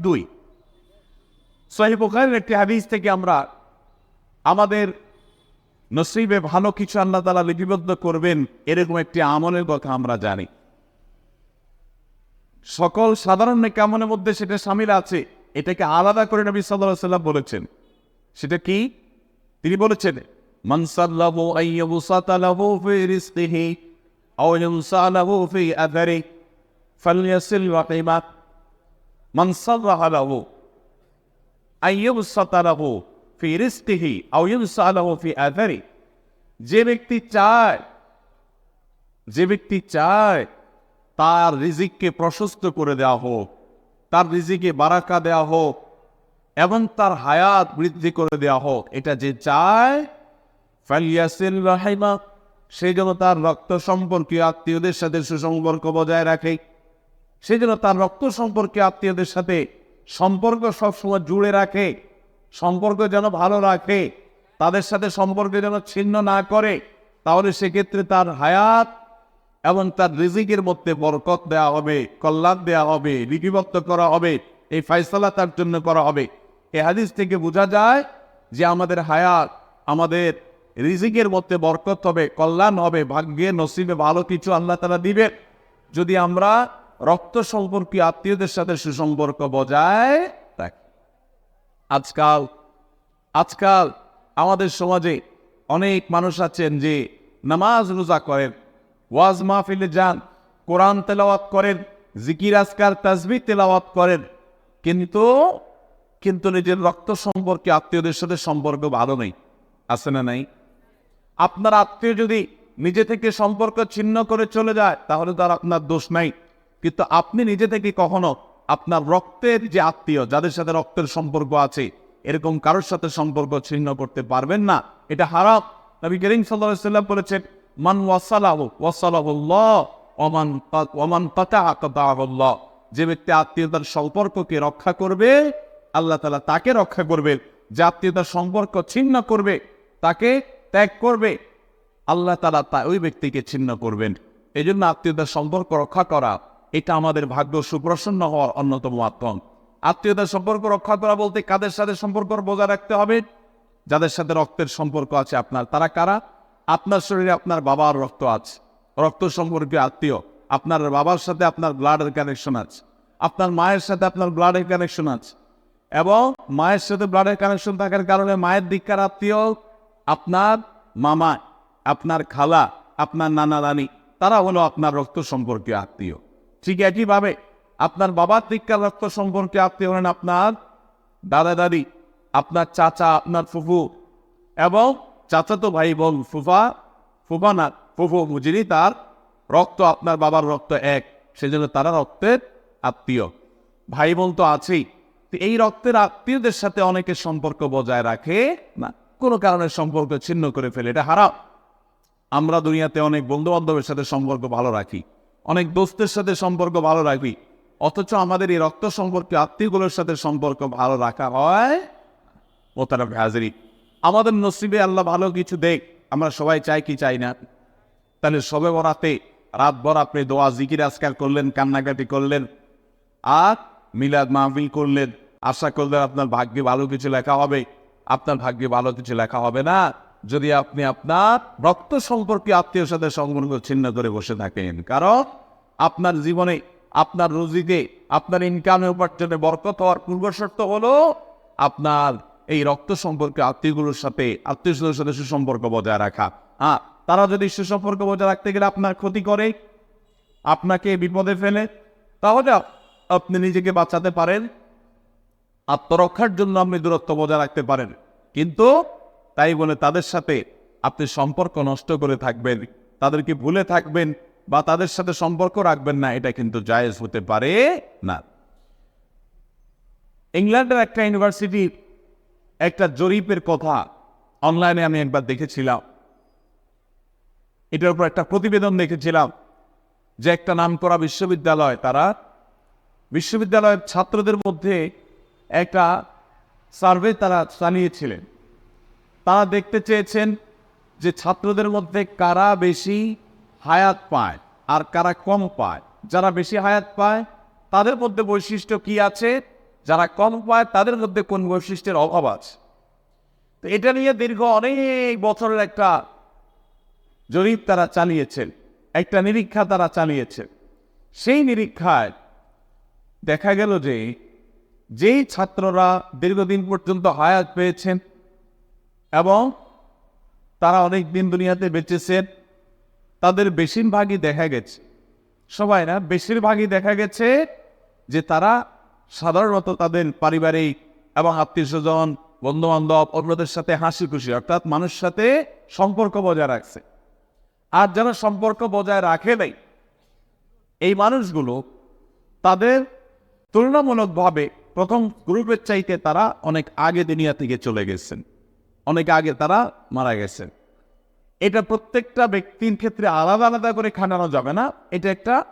দুই। সহিহ বুখারীর একটি হাদিস থেকে আমরা আমাদের নসিবে ভালো কিছু আল্লাহ তালা লিপিবদ্ধ করবেন, এরকম একটি আমলের কথা আমরা জানি। সকল সাধারণ কামনের মধ্যে সেটা সামিল আছে, এটাকে আলাদা করে নবী সাল্লাহ সাল্লাম বলেছেন। সেটা কি? তিনি বলেছেন মানসাল্লাহু ফি ইনসালাহু ফি যে ব্যক্তি চায়, যে ব্যক্তি চায় তার রিজিককে প্রশস্ত করে দেওয়া হোক, তার রিজিকে বারাকা দেওয়া হোক, এবং তার হায়াত বৃদ্ধি করে দেওয়া হোক, এটা যে চায়, ফালিয়াসিল রাহিমা সেই জন্য তার রক্ত সম্পর্কীয় আত্মীয়দের সাথে সুসম্পর্ক বজায় রাখে। সেই জন্য তার রক্ত সম্পর্কে আত্মীয়দের সাথে সম্পর্ক সবসময় জুড়ে রাখে, সম্পর্ক যেন ভালো রাখে, তাদের সাথে সম্পর্ক যেন ছিন্ন না করে, তাহলে সেক্ষেত্রে তার হায়াত এবং তার রিজিকের মধ্যে বরকত দেওয়া হবে, কল্যাণ দেওয়া হবে, লিপিবদ্ধ করা হবে, এই ফাইসলা তার জন্য করা হবে। এই হাদিস থেকে বোঝা যায় যে আমাদের হায়াত, আমাদের রিজিকের মধ্যে বরকত হবে, কল্যাণ হবে, ভাগ্যে নসিবে ভালো কিছু আল্লাহ তারা দিবে যদি আমরা রক্ত সম্পর্কীয় আত্মীয়দের সাথে সুসম্পর্ক বজায় রাখি। আজকাল আজকাল আমাদের সমাজে অনেক মানুষ আছেন যে নামাজ রোজা করেন, ওয়াজ মাহফিলে যান, কোরআন তেলাওয়াত করেন, জিকির আজকার তাজবি তেলাওয়াত করেন। কিন্তু কিন্তু নিজের রক্ত সম্পর্কে আত্মীয়দের সাথে সম্পর্ক ভালো নেই। আছে না নাই? আপনার আত্মীয় যদি নিজে থেকে সম্পর্ক ছিন্ন করে চলে যায়, তাহলে তার আপনার দোষ নাই। কিন্তু আপনি নিজে থেকে কখনো আপনার রক্তের যে আত্মীয়, যাদের সাথে রক্তের সম্পর্ক আছে, এরকম কারোর সাথে সম্পর্ক ছিন্ন করতে পারবেন না। এটা হারাম। নবী করিম সাল্লাম বলেছেন, মান ওয়াসালাহু ওমান ওমান পাতা যে ব্যক্তি আত্মীয়তার সম্পর্ককে রক্ষা করবে, আল্লাহ তালা তাকে রক্ষা করবেন যে আত্মীয়তার সম্পর্ক ছিন্ন করবে, তাকে ত্যাগ করবে। আল্লাহ তালা তা, ওই ব্যক্তিকে ছিন্ন করবেন। এই জন্য আত্মীয়তার সম্পর্ক রক্ষা করা এটা আমাদের ভাগ্য সুপ্রসন্ন হওয়ার অন্যতম মাধ্যম। আত্মীয়তার সম্পর্ক রক্ষা করা বলতে কাদের সাথে সম্পর্ক বজায় রাখতে হবে? যাদের সাথে রক্তের সম্পর্ক আছে আপনার, তারা কারা? আপনার শরীরে আপনার বাবার রক্ত আছে। রক্ত সম্পর্কে আত্মীয়, আপনার বাবার সাথে আপনার ব্লাডের কানেকশন আছে। আপনার মায়ের সাথে আপনার ব্লাডের কানেকশন আছে। এবং মায়ের সাথে ব্লাডের কানেকশন থাকার কারণে মায়ের দিককার আত্মীয়? আপনার মামা আপনার খালা, আপনার নানা নানি তারা হলো আপনার রক্ত সম্পর্কীয় আত্মীয়। ঠিক একইভাবে আপনার বাবার দিককার রক্ত সম্পর্কে আত্মীয় হলেন আপনার দাদা দাদি, আপনার চাচা, আপনার ফুফু এবং চাচাতো ভাই বোন ফুফা ফুফা না, ফুফু মুজিরি তার রক্ত, আপনার বাবার রক্ত এক। সেজন্য তারা রক্তের আত্মীয়। ভাই বোন তো আছেই। তো এই রক্তের আত্মীয়দের সাথে অনেকের সম্পর্ক বজায় রাখে না, কোনো কারণে সম্পর্ক ছিন্ন করে ফেলে। এটা হারাম। আমরা দুনিয়াতে অনেক বন্ধু বান্ধবের সাথে সম্পর্ক ভালো রাখি। অনেক দোস্তের সাথে সম্পর্ক ভালো রাখবি। অথচ আমাদের এই রক্ত সম্পর্কে আত্মীয়গুলোর সাথে সম্পর্ক ভালো রাখা হয়। ও তারা হাজারি, আমাদের নসিবে আল্লাহ ভালো কিছু দেখ, আমরা সবাই চাই কি চাই না। তাহলে সবে বরাতে, রাত রাতভর আপনি দোয়া, জিকির, আজকার করলেন, কান্নাকাটি করলেন, আর মিলাদ মাহফিল করলেন। আশা করলেন আপনার ভাগ্যে ভালো কিছু লেখা হবে, আপনার ভাগ্যে ভালো কিছু লেখা হবে না। যদি আপনি আপনার রক্ত সম্পর্কে আত্মীয় সাথে সম্পর্ক ছিন্ন করে বসে থাকেন, কারণ আপনার জীবনে, আপনার রুজিতে, আপনার ইনকামে উপার্জনে বরকত হওয়ার পূর্ব শর্ত হলো আপনার এই রক্ত সম্পর্কে আত্মীয়গুলোর সাথে আত্মীয়দের সাথে সুসম্পর্ক বজায় রাখা। হ্যাঁ তারা যদি সুসম্পর্ক বজায় রাখতে গেলে আপনার ক্ষতি করে, আপনাকে বিপদে ফেলে, তাহলে আপনি নিজেকে বাঁচাতে পারেন, আত্মরক্ষার জন্য আপনি দূরত্ব বজায় রাখতে পারেন। কিন্তু তাই বলে তাদের সাথে আপনি সম্পর্ক নষ্ট করে থাকবেন, তাদেরকে ভুলে থাকবেন বা তাদের সাথে সম্পর্ক রাখবেন না, এটা কিন্তু জায়েজ হতে পারে না। ইংল্যান্ডের একটা ইউনিভার্সিটি একটা জরিপের কথা অনলাইনে আমি একবার দেখেছিলাম। এটার উপর একটা প্রতিবেদন দেখেছিলাম যে একটা নামকরা বিশ্ববিদ্যালয়, তারা বিশ্ববিদ্যালয়ের ছাত্রদের মধ্যে একটা সার্ভে তারা চালিয়েছিলেন। তারা দেখতে চেয়েছেন যে ছাত্রদের মধ্যে কারা বেশি হায়াত পায় আর কারা কম পায়। যারা বেশি হায়াত পায়, তাদের মধ্যে বৈশিষ্ট্য কি আছে? যারা কম পায়, তাদের মধ্যে কোন বৈশিষ্ট্যের অভাব আছে? তো এটা নিয়ে দীর্ঘ অনেক বছরের একটা জরিপ তারা চালিয়েছেন, একটা নিরীক্ষা তারা চালিয়েছেন। সেই নিরীক্ষায় দেখা গেল যে, যেই ছাত্ররা দীর্ঘদিন পর্যন্ত হায়াত পেয়েছেন এবং তারা অনেক দিন দুনিয়াতে বেঁচেছেন। তাদের বেশিরভাগই দেখা গেছে। সবাই না, বেশিরভাগই দেখা গেছে যে তারা সাধারণত তাদের পারিবারিক এবং আত্মীয় স্বজন বন্ধু বান্ধব অন্যদের সাথে হাসি খুশি অর্থাৎ মানুষের সাথে সম্পর্ক বজায় রাখছে। আর যারা সম্পর্ক বজায় রাখে নাই, এই মানুষগুলো তাদের তুলনামূলকভাবে প্রথম গ্রুপের চাইতে তারা অনেক আগে দুনিয়া থেকে চলে গেছেন। অনেক আগে তারা মারা গেছেন এটা প্রত্যেকটা ব্যক্তির ক্ষেত্রে আলাদা আলাদা করে খাটানো যাবে না। এটা একটা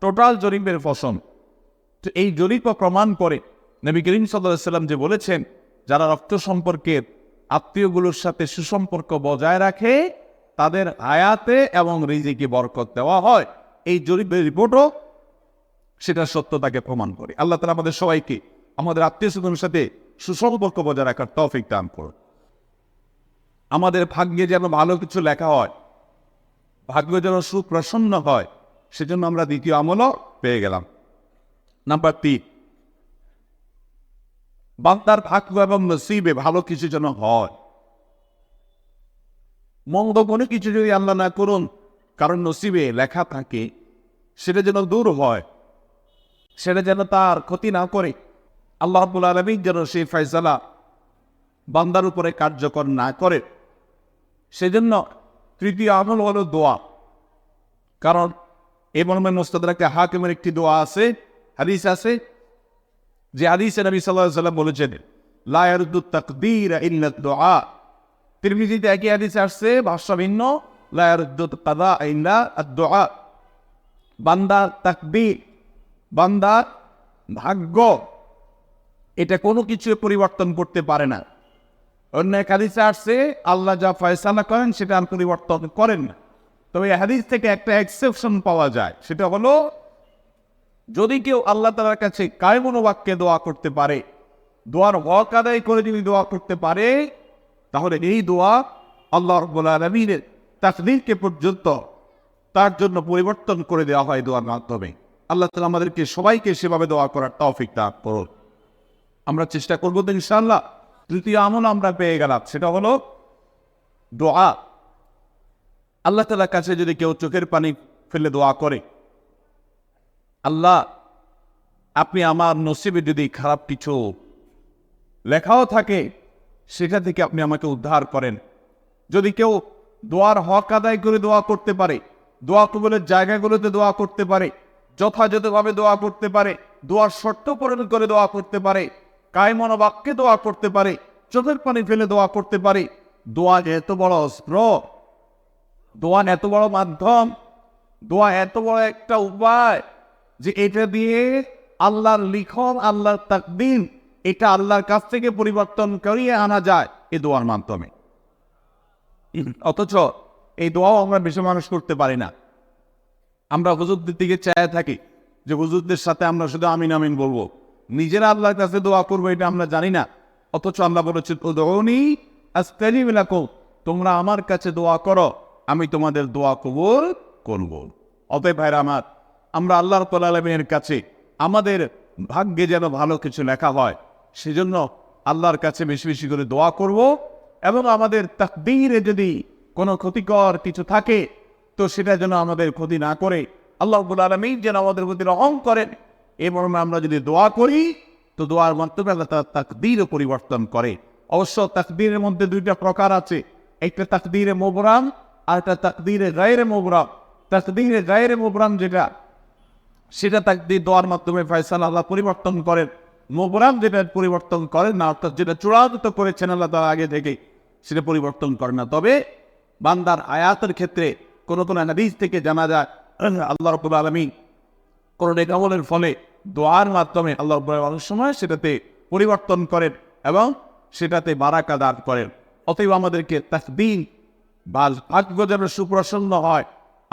টোটাল জরিপের ফসল। তো এই জরিপ প্রমাণ করে নবী করিম সাল্লাম যে বলেছেন, যারা রক্ত সম্পর্কের আত্মীয়গুলোর সাথে সুসম্পর্ক বজায় রাখে, তাদের আয়াতে এবং রিজিকে বরকত দেওয়া হয়। এই জরিপের রিপোর্টও সেটা সত্যতাকে প্রমাণ করে। আল্লাহ তালা আমাদের সবাইকে, আমাদের আত্মীয় স্বজনের সাথে সুসম্পর্ক বজায় রাখার তৌফিক দান করুন। আমাদের ভাগ্যে যেন ভালো কিছু লেখা হয়, ভাগ্য যেন সুপ্রসন্ন হয়, সেজন্য আমরা দ্বিতীয় আমলও পেয়ে গেলাম। নাম্বার তিন বান্দার ভাগ্য এবং নসিবে ভালো কিছু যেন হয়। মন্দ কোনো কিছু যদি আল্লাহ না করুন, কারণ নসিবে লেখা থাকে, সেটা যেন দূর হয়, সেটা যেন তার ক্ষতি না করে। আল্লাহ রাব্বুল আলমী যেন সেই ফয়সালা বান্দার উপরে কার্যকর না করে। সেজন্য তৃতীয় আমল হলো দোয়া। কারণ এই মর্মে মোস্তাদাকে হাকিমের একটি দোয়া আছে, হাদিস আছে, যে হাদিসে নবী সাল্লাহ সাল্লাম বলেছেন লায়ারুদ্দু তাকদীর দোয়া। তিরমিজিতে একই হাদিসে আসছে, ভাষ্য ভিন্ন লায়ারুদ্দু কাদা ইল্লা দোয়া। বান্দার তাকবীর বান্দার ভাগ্য, এটা কোনো কিছু পরিবর্তন করতে পারে না। অন্য এক হাদিসে আসছে, আল্লাহ যা ফয়সালা করেন সেটা আর পরিবর্তন করেন না। তবে হাদিস থেকে একটা এক্সেপশন পাওয়া যায়, সেটা হলো, যদি কেউ আল্লাহ তালার কাছে কায়মনো বাক্যে দোয়া করতে পারে, দোয়ার হক আদায় করে যদি দোয়া করতে পারে, তাহলে এই দোয়া আল্লাহ রব্বুল আলমিনের তাকদিরকে পর্যন্ত তার জন্য পরিবর্তন করে দেওয়া হয় দোয়ার মাধ্যমে। আল্লাহ তালা আমাদেরকে সবাইকে সেভাবে দোয়া করার তৌফিক দান করুন। আমরা চেষ্টা করব তো ইনশাল্লাহ তৃতীয় আমল আমরা পেয়ে গেলাম, সেটা হলো দোয়া। আল্লাহ তালার কাছে যদি কেউ চোখের পানি ফেলে দোয়া করে, আল্লাহ, আপনি আমার নসিবে যদি খারাপ কিছু লেখাও থাকে, সেটা থেকে আপনি আমাকে উদ্ধার করেন। যদি কেউ দোয়ার হক আদায় করে দোয়া করতে পারে, দোয়া কবলের জায়গাগুলোতে দোয়া করতে পারে, যথাযথভাবে দোয়া করতে পারে, দোয়ার শর্ত পূরণ করে দোয়া করতে পারে কায়মন বাক্যে দোয়া করতে পারে, চোখের পানি ফেলে দোয়া করতে পারে। দোয়া এত বড় অস্ত্র, দোয়া এত বড় মাধ্যম, দোয়া এত বড় একটা উপায় যে এটা দিয়ে আল্লাহর লিখন, আল্লাহর তাকদিন এটা আল্লাহর কাছ থেকে পরিবর্তন করিয়ে আনা যায় এই দোয়ার মাধ্যমে। অথচ এই দোয়াও আমরা বেশি মানুষ করতে পারি না। আমরা হুজুরদের দিকে চায় থাকি যে হুজুরদের সাথে আমরা শুধু আমিন আমিন বলব। নিজেরা আল্লাহর কাছে দোয়া করব, এটা আমরা জানি না। অথচ আল্লাহ বলেছেন তোমরা আমার কাছে দোয়া করো, আমি তোমাদের দোয়া কবুল করব। অতএব ভাইরা আমার, আমরা আল্লাহ আলমিনের কাছে আমাদের ভাগ্যে যেন ভালো কিছু লেখা হয়, সেজন্য আল্লাহর কাছে বেশি বেশি করে দোয়া করব এবং আমাদের তাকদীরে যদি কোনো ক্ষতিকর কিছু থাকে, তো সেটা যেন আমাদের ক্ষতি না করে। আল্লাহ আলমিন যেন আমাদের প্রতি রহম করেন। এ মর্মে আমরা যদি দোয়া করি, তো দোয়ার মাধ্যমে আল্লাহ তার তাকদীরও পরিবর্তন করে। অবশ্য তাকদীরের মধ্যে দুইটা প্রকার আছে। একটা তাকদীরে মোবরাম আর একটা তাকদীরে গায়েরে মোবরাম তাকদীরে গায়েরে মোবরাম যেটা, সেটা তাকদির দোয়ার মাধ্যমে ফয়সাল আল্লাহ পরিবর্তন করেন। মোবরাম যেটা পরিবর্তন করেন না, অর্থাৎ যেটা চূড়ান্ত করেছেন আল্লাহ তার আগে থেকে, সেটা পরিবর্তন করে না। তবে বান্দার আয়াতের ক্ষেত্রে কোন কোন হাদিস থেকে জানা যায়, আল্লাহ রবুল আলমী কোন নেকামলের ফলে দোয়ার মাধ্যমে আল্লাহ অনেক সময় সেটাতে পরিবর্তন করেন এবং সেটাতে বারাকা দান করেন। অতএব আমাদেরকে তাকদিন বা ভাগ্য যেন সুপ্রসন্ন হয়,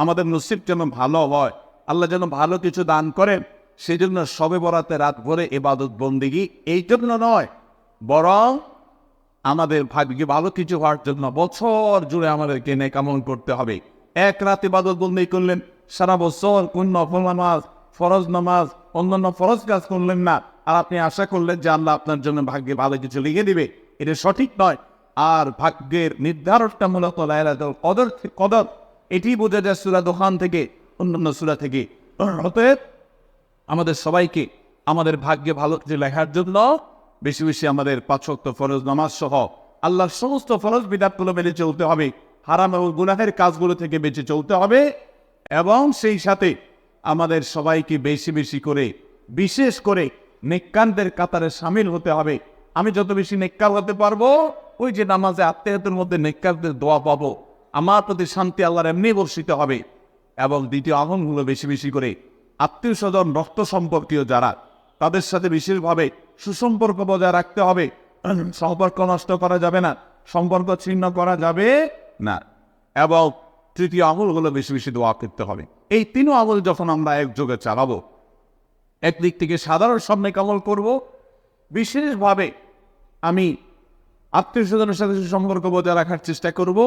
আমাদের নসিব যেন ভালো হয়, আল্লাহ যেন ভালো কিছু দান করেন সেই জন্য সবে বরাতে রাত ভরে এবাদত বন্দিগি এই জন্য নয়, বরং আমাদের ভাগ্যে ভালো কিছু হওয়ার জন্য বছর জুড়ে আমাদেরকে নেকামন করতে হবে। এক রাতে বাদত বন্দি করলেন, সারা বছর কোন নামাজ ফরজ নামাজ, অন্যান্য ফরজ কাজ করলেন না। আর আপনি আশা করলেন যে আল্লাহ আপনার জন্য ভাগ্যে ভালো কিছু লিখে দিবে। এটা সঠিক নয়। আর ভাগ্যের নির্ধারণটা মূলত লাইলাতুল কদর কদর। এটি বোঝা যায় সুরা দোকান থেকে, অন্যান্য সুরা থেকে। অতএব আমাদের সবাইকে আমাদের ভাগ্যে ভালো কিছু লেখার জন্য বেশি বেশি আমাদের পাঁচক্ত ফরজ নামাজ সহ আল্লাহর সমস্ত ফরজ বিধাতগুলো মেনে চলতে হবে। হারাম এবং গুনাহের কাজগুলো থেকে বেঁচে চলতে হবে। এবং সেই সাথে আমাদের সবাইকে বেশি বেশি করে, বিশেষ করে নেককানদের কাতারে সামিল হতে হবে। আমি যত বেশি নেককার হতে পারব, ওই যে নামাজে আত্মীয়তার মধ্যে নেককারদের দোয়া পাবো, আমার প্রতি শান্তি আল্লাহর এমনি বর্ষিত হবে। এবং দ্বিতীয় আহ্বানগুলো বেশি বেশি করে, আত্মীয় স্বজন, রক্ত সম্পর্কীয় যারা, তাদের সাথে বিশেষভাবে সুসম্পর্ক বজায় রাখতে হবে। সম্পর্ক নষ্ট করা যাবে না, সম্পর্ক ছিন্ন করা যাবে না। এবং তৃতীয় আমলগুলো বেশি বেশি দোয়া করতে হবে। এই তিন আমল যখন আমরা একযোগে চালাবো, একদিক থেকে সাধারণ সামনে কামল করব, বিশেষভাবে আমি আত্মীয় স্বজনের সাথে সম্পর্ক বজায় রাখার চেষ্টা করব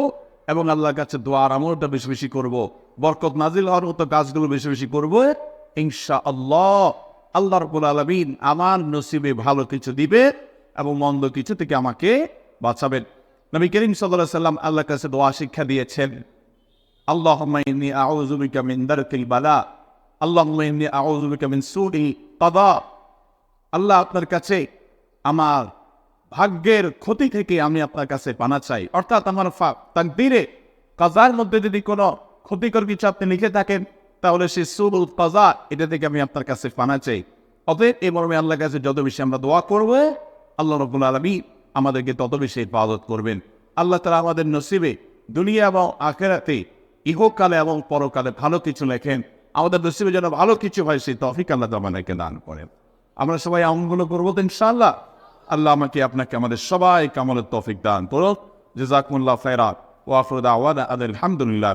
এবং আল্লাহর কাছে দোয়ার আমলটা বেশি বেশি করব। বরকত নাজিল হওয়ার মতো কাজগুলো বেশি বেশি করব। ইনশা আল্লাহ আল্লাহ রবুল আলমিন আমার নসিবে ভালো কিছু দিবে এবং মন্দ কিছু থেকে আমাকে বাঁচাবেন। নবী করিম সাল্লাহ সাল্লাম আল্লাহর কাছে দোয়া শিক্ষা দিয়েছেন। আল্লাহ ইন্নি আউযু বিকা মিন দারকিল বালা আল্লাহুম্মা ইন্নী আউযু বিকা মিন সুই কাদা আল্লাহ আপনার কাছে আমার ভাগ্যের ক্ষতি থেকে আমি আপনার কাছে পানা চাই। অর্থাৎ আমার তাকদিরে কাজার মধ্যে যদি কোনো ক্ষতিকর কিছু আপনি লিখে থাকেন, তাহলে সে সুরুল কাজা এটা থেকে আমি আপনার কাছে পানা চাই। অতএব এই মর্মে আল্লাহর কাছে যত বেশি আমরা দোয়া করব, আল্লাহ রবুল আলমী আমাদেরকে তত বেশি ইবাদত করবেন। আল্লাহ তালা আমাদের নসিবে দুনিয়া এবং আখেরাতে ইহকালে এবং পরকালে ভালো কিছু লেখেন। আমাদের নসিবে যেন ভালো কিছু হয়, সেই তফিক আল্লাহ আমাদেরকে দান করেন। আমরা সবাই আমলগুলো করব তো ইনশাআল্লাহ। আল্লাহ আমাকে আপনাকে আমাদের সবাই কামালের তফিক দান করো জেজাকুল্লাহ ফেরাত ওয়াফরুদ আওয়াদ আলহামদুলিল্লাহ